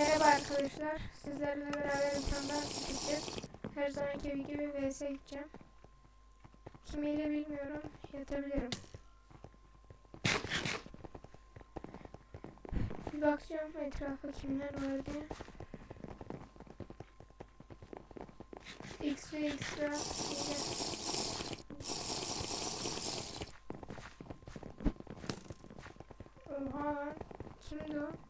Merhaba arkadaşlar. Sizlerle beraber imkandan gideceğiz. Her zamanki gibi vs gideceğim. Kimiyle bilmiyorum. Yatabilirim. Bir bakacağım etrafa kimler var diye. X ve X ve Oha. Kimdi o?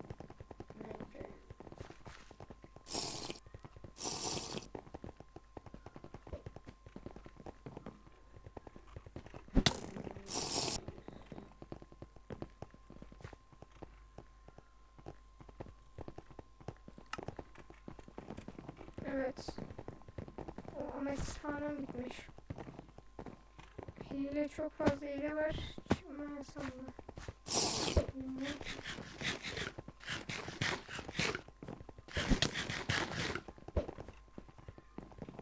Evet. O falan bitmiş. Hile çok fazla hile var. Bilmiyorum.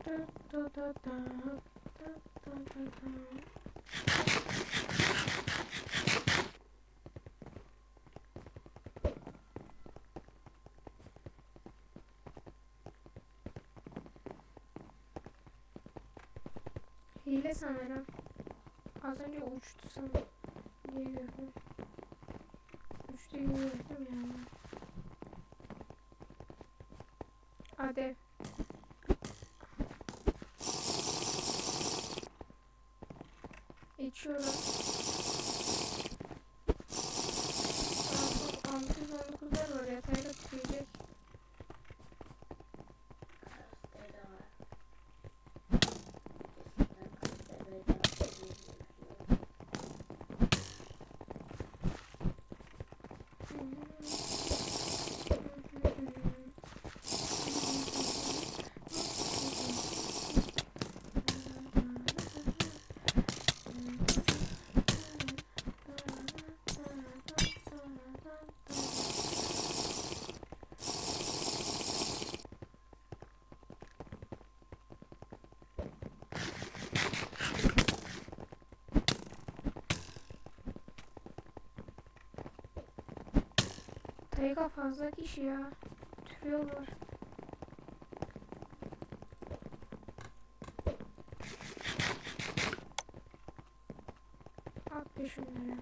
Da da da da, da da da da. Hile sanırım. Az önce uçtu sanırım. Diye gördüm. Uçtu gibi gördüm yani. Hadi. İçiyorum. Altı- 619 var yatayla tutacak. Tayga fazla kişi ya. Türüyorlar. At bir şunları.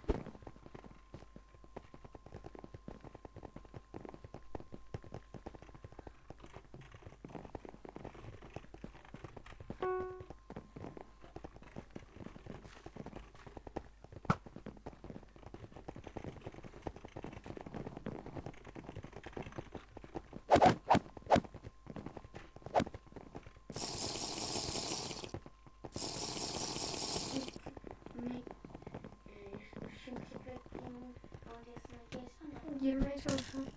Girmeye çalışıyorum.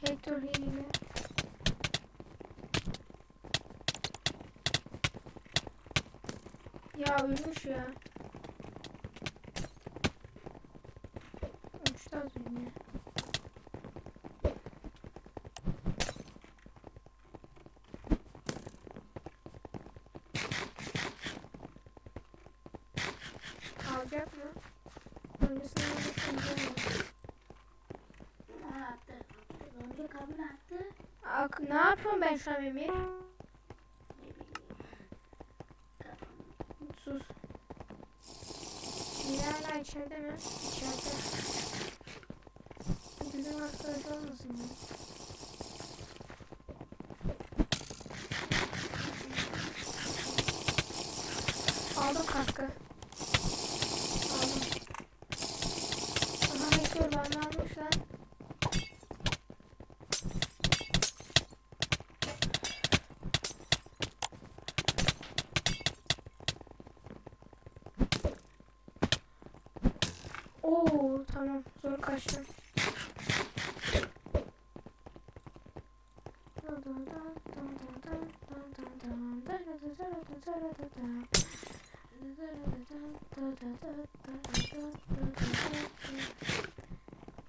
Hector hile. Ya ölmüş ya. Uçtu az önce. Alacak mı? Öncesinde alacak Ak ne yapıyorum ben şu an Emir? Sus. Hala içeride mi? İçeride. Bizim arkadaş olmasın ya. Aldım kaskı. Aldım. Aha Hector bana almış lan. Oo tamam zor kaçtım.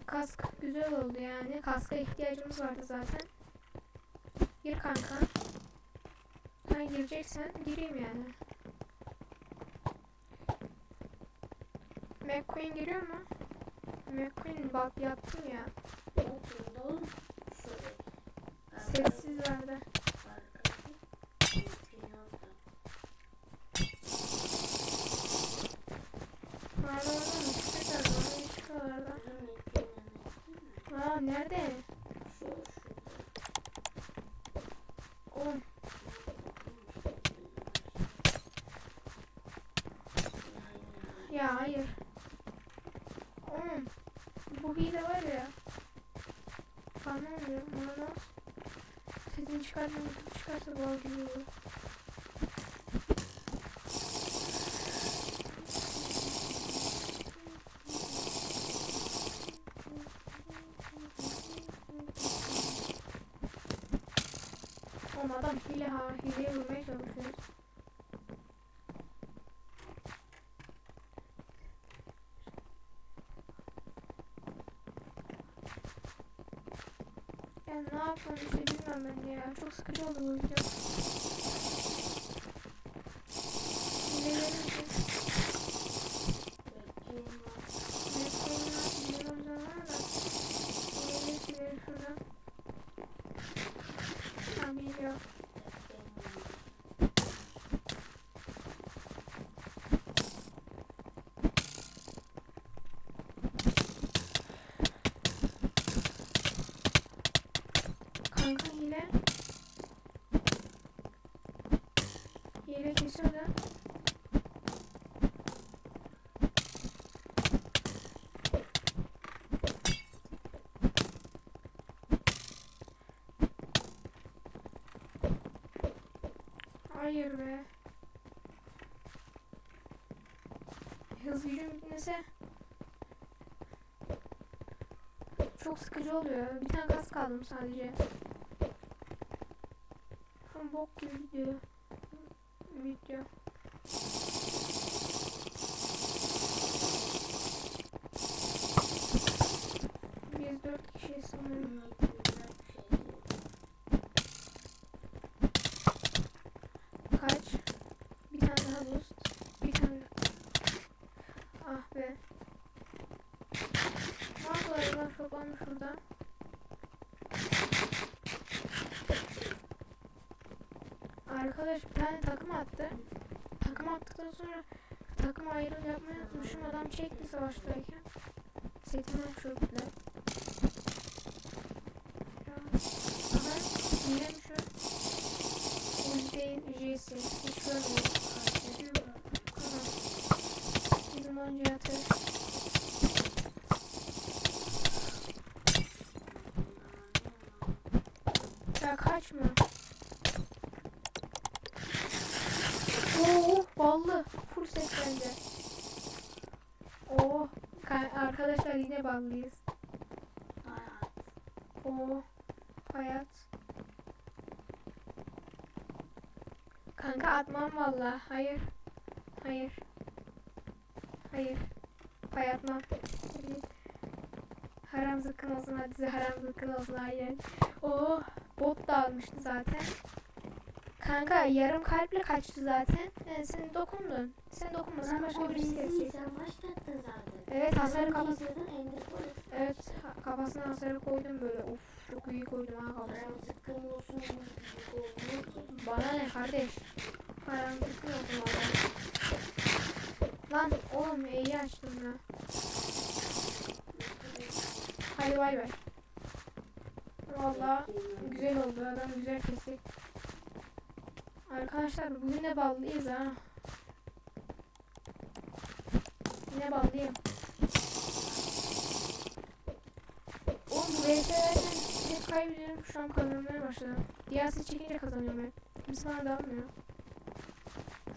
Kask güzel oldu yani. Kaska ihtiyacımız vardı zaten. Gir kanka. Sen gireceksen gireyim yani. McQueen giriyor mu? McQueen bak yaptım ya. Sessiz mi? Aa nerede? Şu şurada. Oğlum ya hayır. Oğlum bu hile var ya. Anlamıyorum. Bana Sesini çıkartma. Çıkarsa olur. Oğlum adam hile ha. Hileye vurmaya çalışıyor. Ya ne yapalım işte bilmem ben de ya. Çok sıkıcı oldu bu video. Hilelerin için. Mesleğin nasıl biliyorum zaman da. Hileleri silerim şuradan. Tamam biliyorum. Kanka hile. Hile kesiyor da. Hayır be. Hız gücüm bitmese çok sıkıcı oluyor. Bir tane gaz kaldım sadece. Ama bok gibi gidiyor. Video. Biz dört kişiyiz sanırım. Kaç? Bir tane daha boost. Bir tane. Ah be. Ne yapıyorlar toplanmış şurada? Arkadaş bir tane takım attı. Takım attıktan sonra takım ayrım yapmayı unutmuşum. Adam çekti savaştayken. Setimi şurada. Aha, hilemiş o. Uzdeyin ücretsiz. Hiç. Aha. Bizim önce yatır. Ya kaçma. Oo, ballı. Full ses bence. Oo, ka- arkadaşlar yine ballıyız. Oo, hayat. Kanka atmam valla. Hayır. Hayır. Hayır. Pay atmam. Haram zıkkın olsun hadi haram zıkkın olsun hayır. Oo, bot da almıştı zaten. Kanka yarım kalple kaçtı zaten. Yani sen dokundun. Sen dokunmasan başka birisi kesecek. Sen başlattın zaten. Evet hasarı kafası. Kafasını ender koydun. Evet kafasına hasarı koydum böyle. Of çok iyi koydum ha kafasına. Olsun. Bana ne kardeş? Olsun valla. Lan oğlum iyi açtım ya. Hadi bay bay. Valla güzel oldu adam güzel kesti. Arkadaşlar bugün de ballıyız ha. Yine ballıyım. Oğlum bu VS'lerden hep kaybediyorum şu an kazanmaya başladım. Set çekince kazanıyorum hep. Kimse bana da almıyor.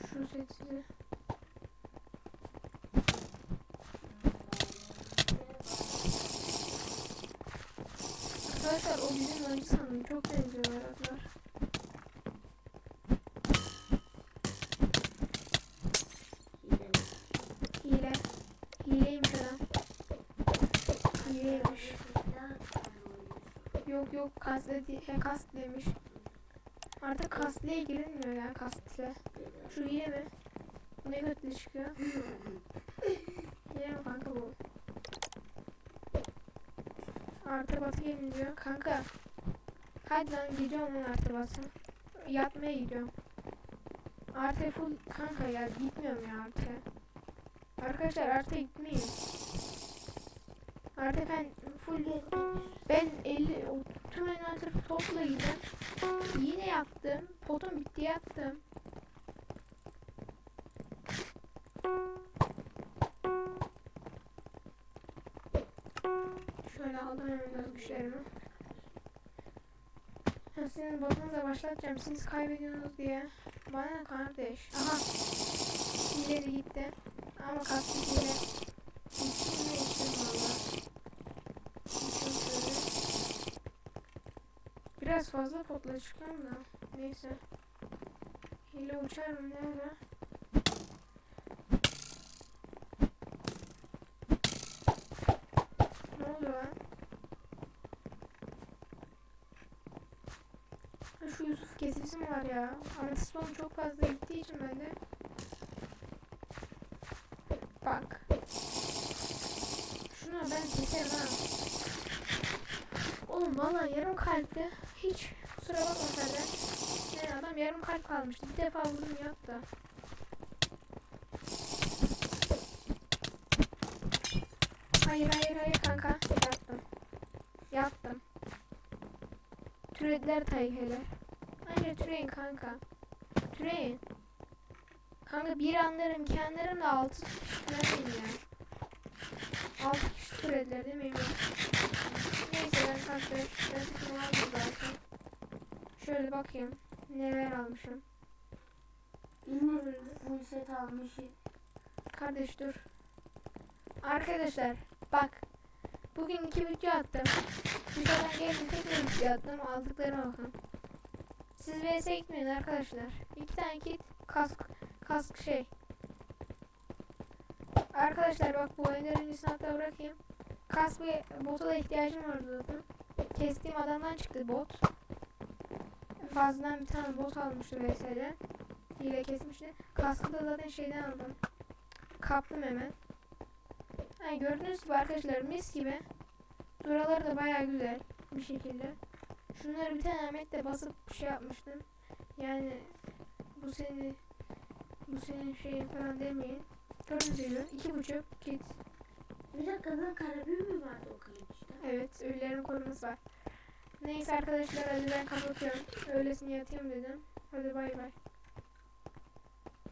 Şu set size. Arkadaşlar o bizim oyuncu sanırım. Çok benziyorlar adlar. Hile. Hileymiş adam. Hileymiş. Yok yok kastle değil. He kast demiş. Artık kastliye girilmiyor ya kastle. Şu hile mi? Ne kötü çıkıyor. hile mi kanka bu? Artabat'a gelin diyor. Kanka. Hadi lan gidiyorum lan Artabat'a. Yatmaya gidiyorum. Arte full kanka ya gitmiyorum ya Arte. Arkadaşlar Arte gitmeyin. Arte ben full ben 50 tüm envanter topla. Yine yattım. Potum bitti yattım. Şöyle aldım hemen güçlerimi. Ha, sizin botunuza başlatacağım. Siz kaybediyorsunuz diye. Bana kardeş? Aha. İleri gitti. Ama kastı hile. İçtim ve içtim valla. Biraz fazla potla çıkıyorum da. Neyse. Hile uçarım nerede? Ne oluyor lan? Ha, Şu Yusuf kesisi var ya? Ametistonu çok fazla gittiği için ben de. Bak. Oğlum valla yarım kalpli. Hiç kusura bakma senden. Ne adam yarım kalp kalmıştı. Bir defa vurdum yattı. Hayır hayır hayır kanka. Yattım. Yattım. Türediler tayfeler. Anca türeyin kanka. Türeyin. Kanka bir anlarım anlarım da altı kişi türemeyin ya. Altı kişi türediler değil mi? Neyse ben zaten. Şöyle bakayım. Neler almışım. Yine full set almışım. Kardeş dur. Arkadaşlar bak. Bugün iki video attım. Dışarıdan geldim tekrar video attım. Aldıklarıma bakın. Siz vs gitmeyin arkadaşlar. İki tane kit kask kask şey. Arkadaşlar bak bu oyunların hatta bırakayım. Kask ve bota da ihtiyacım vardı zaten. Kestiğim adamdan çıktı bot. Fazladan bir tane bot almıştı vs'de. Hile kesmişti. Kaskı da zaten şeyden aldım. Kaptım hemen. Yani gördüğünüz gibi arkadaşlar mis gibi. Duraları da baya güzel bir şekilde. Şunları bir tane Ahmet'le basıp şey yapmıştım. Yani bu seni bu senin şeyin falan demeyin. Gördüğünüz gibi iki buçuk kit. Bir dakika lan karabüyü mü vardı o kılıçta? Evet ölülerin koruması var. Neyse arkadaşlar hadi ben kapatıyorum. Öylesine yatayım dedim. Hadi bay bay.